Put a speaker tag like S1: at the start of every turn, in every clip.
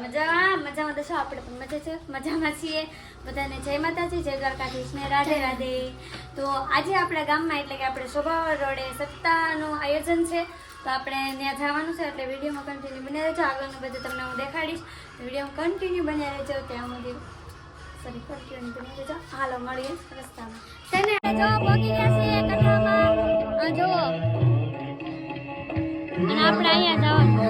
S1: મજામાં મજામાં તો આપણે પણ મજા છે? મજામાં છીએ. બધાને જય માતાજી, જય દ્વારકાધીશ ને રાધે રાધે. તો આજે આપણા ગામમાં એટલે કે આપણે શોભાવર રોડે સપ્તાહનું આયોજન છે. તો આપણે ત્યાં જવાનું છે એટલે વિડીયોમાં કન્ટિન્યુ બને રહેજો. આગળનું બધું તમને હું દેખાડીશ. વિડીયોમાં કન્ટિન્યુ બન્યા રહેજો. ત્યાં સુધી સોરી કન્ટિન્યુ બની રહેજો. હાલો, મળીએ રસ્તામાં. જો અને આપણે અહીંયા જવાનું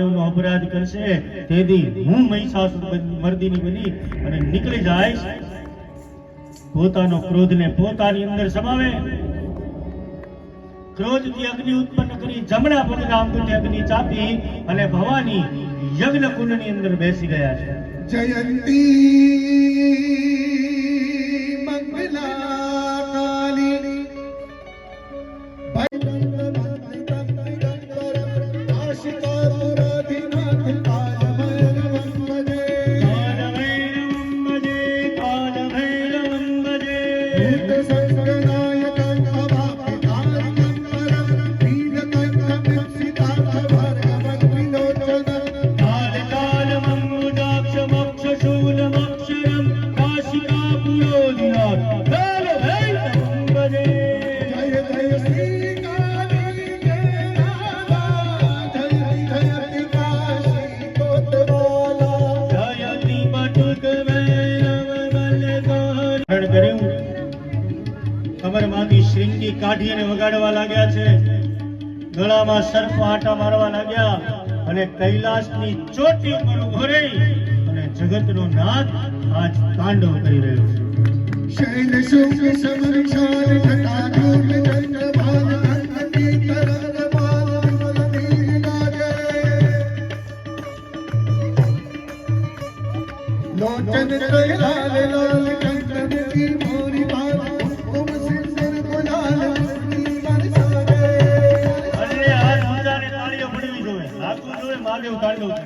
S2: મહાદેવનો અપરાધ કરશે, તેથી હું મહિષાસુર મર્દિની બની અને નીકળી જઈશ. પોતાનો ક્રોધને પોતાની અંદર સમાવે. ક્રોધથી અગ્નિ ઉત્પન્ન કરી જમણા પગના અંગુઠે અગ્નિ ચાપી અને ભવાની યજ્ઞ કુંડની અંદર બેસી ગયા છે.
S3: જયંતી!
S2: કાઢી અને વગાડવા લાગ્યા છે ગળામાં સર્પ આટા મારવા લાગ્યા અને કૈલાસની ચોટી પર ઊભો રહી અને જગતનો નાથ આજ તાંડવ કરી રહ્યો છે
S3: શૈલ શુભ સમર શાલ ઘટા ધૂમ જન ધનતી તરંગ લોચન કૈલાલ લાલ કંકન મોરી બાલ
S2: Oh, my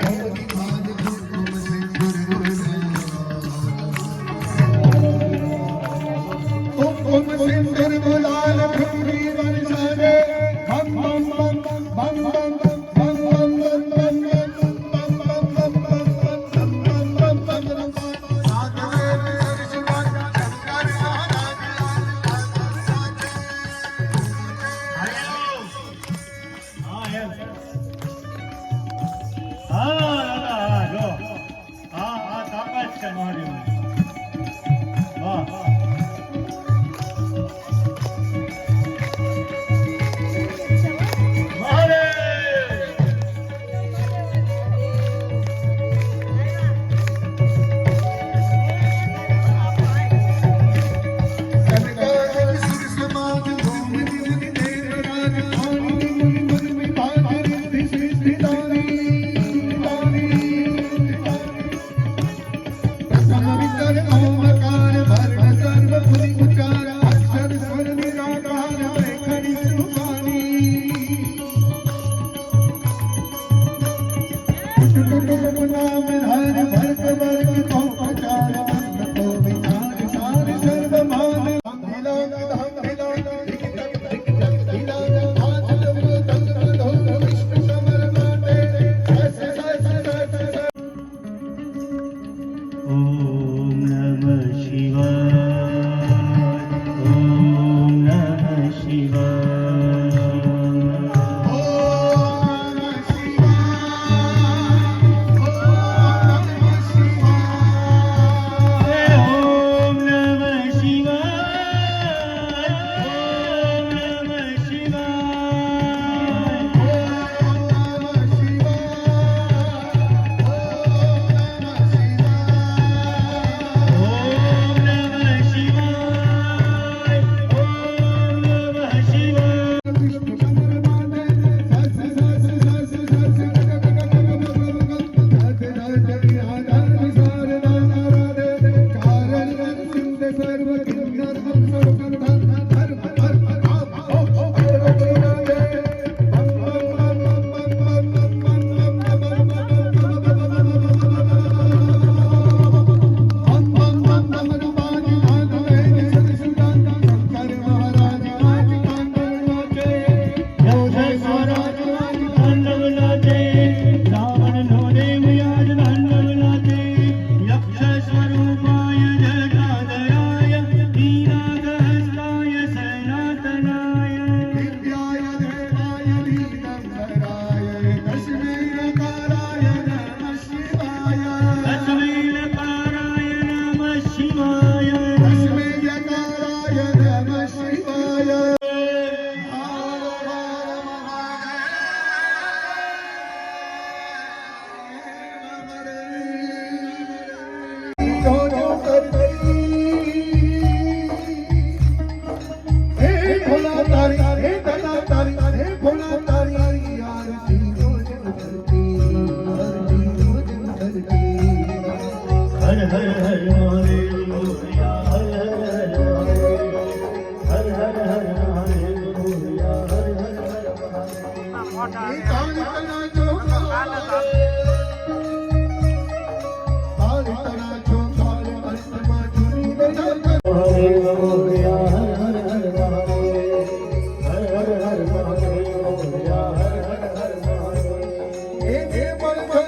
S2: God. મહાદેવ વાહ
S3: એને મળે નહીં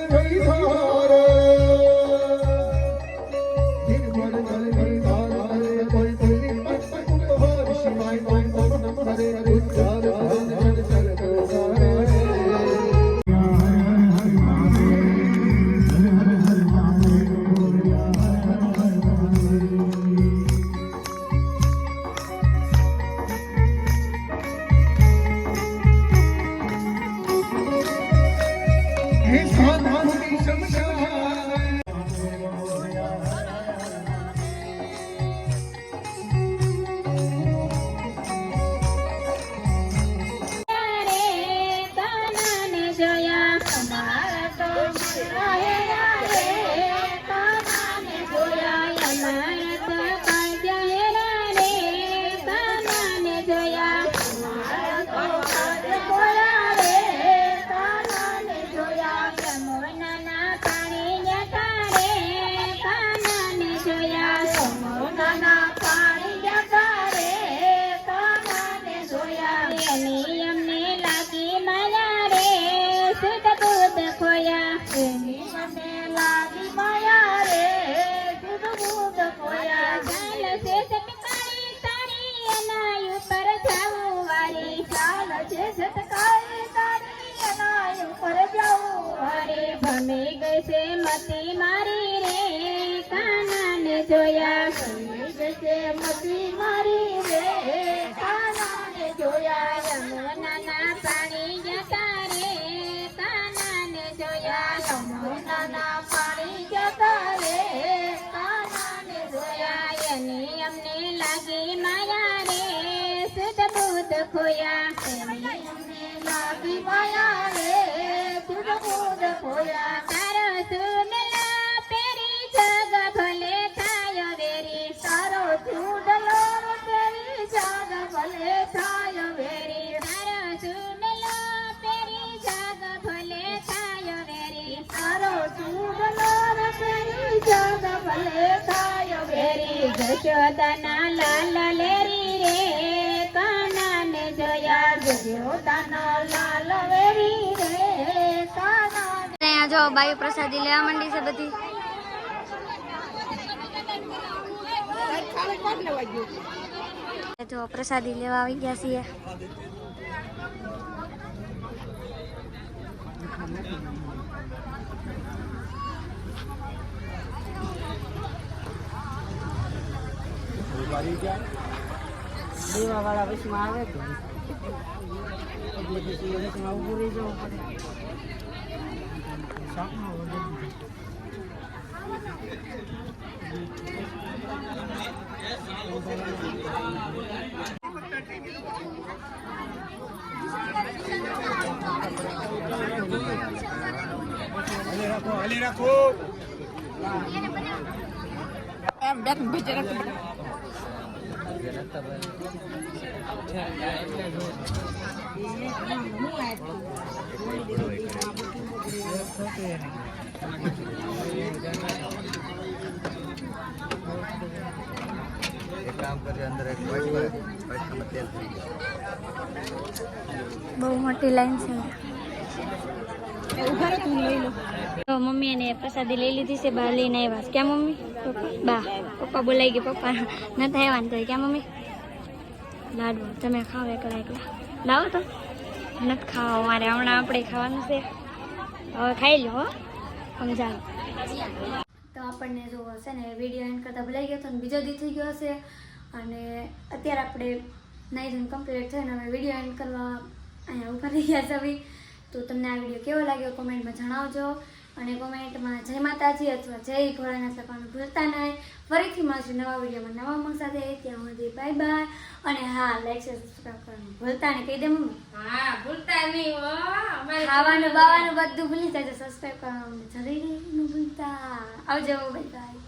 S4: ગઈ મતી મારી રે કાનાને જોયા યમુનાના પાણી જતા રે કાનાને જોયા યમુનાના પાણી જતા રે કાનાને જોયા એની અમને લાગી માયા રે સુધ બુધ ખોયા અમને લાગી માયા રે સુધ બુધ ખોયા. જશોદાના લાલ લેરી રે, કાનાને જોયા જશોદાના
S1: જો બાયુ પ્રસાદી લેવા માંડી છે બધી. જો પ્રસાદી લેવા આવી ગયા છીએ.
S5: દેવાવાળા વચમાં આવે તો. એટલે પછી ઊભું રહી જવું પડે શાકમાં વગર
S6: એક કામ કરજો અંદર એક વાટકામાં તેલ
S1: બહુ મોટી લાઈન છે તો મમ્મી એને પ્રસાદી લઈ લીધી છે બહાર લઈને આવ્યા ક્યાં મમ્મી? પપ્પા. પપ્પા બોલાઈ ગઈ પપ્પા, નથી આવ્યા તો ક્યાં મમ્મી? લાડુ. તમે ખાવ એકલા એકલા લાવો તો. નથી ખાવા મારે હમણાં આપણે ખાવાનું છે. હવે ખાઈ લો સમજાવો. તો આપણને જો હશે ને વીડિયો એન્ડ કરતાં ભૂલાઈ ગયો ને બીજો દી થઈ ગયો હશે. અને અત્યારે આપણે નાઈ ધોઈને કમ્પ્લીટ થઈને અમે વીડિયો એન્ડ કરવા અહીંયા ઊભા થઈ ગયા છે તો તમને આ વીડિયો કેવો લાગ્યો? કોમેન્ટમાં જણાવજો. અને કોમેન્ટમાં જય માતાજી અથવા જય ભોળાનાથ લખવાનું ભૂલતા નહીં. ફરીથી મળશું નવા વિડીયોમાં નવા મગ સાથે. ત્યાં સુધી બાય બાય અને હા લાઈક સબસ્ક્રાઈબ કરવાનું ભૂલતા નહીં. કહી દે મમ્મી.
S4: હા ભૂલતા નહીં હો.
S1: ખાવાનું બાવાનું બધું ભૂલી જાય સબસ્ક્રાઈબ કરવાનું જરૂરી ન ભૂલતા. આવજો બાય બાય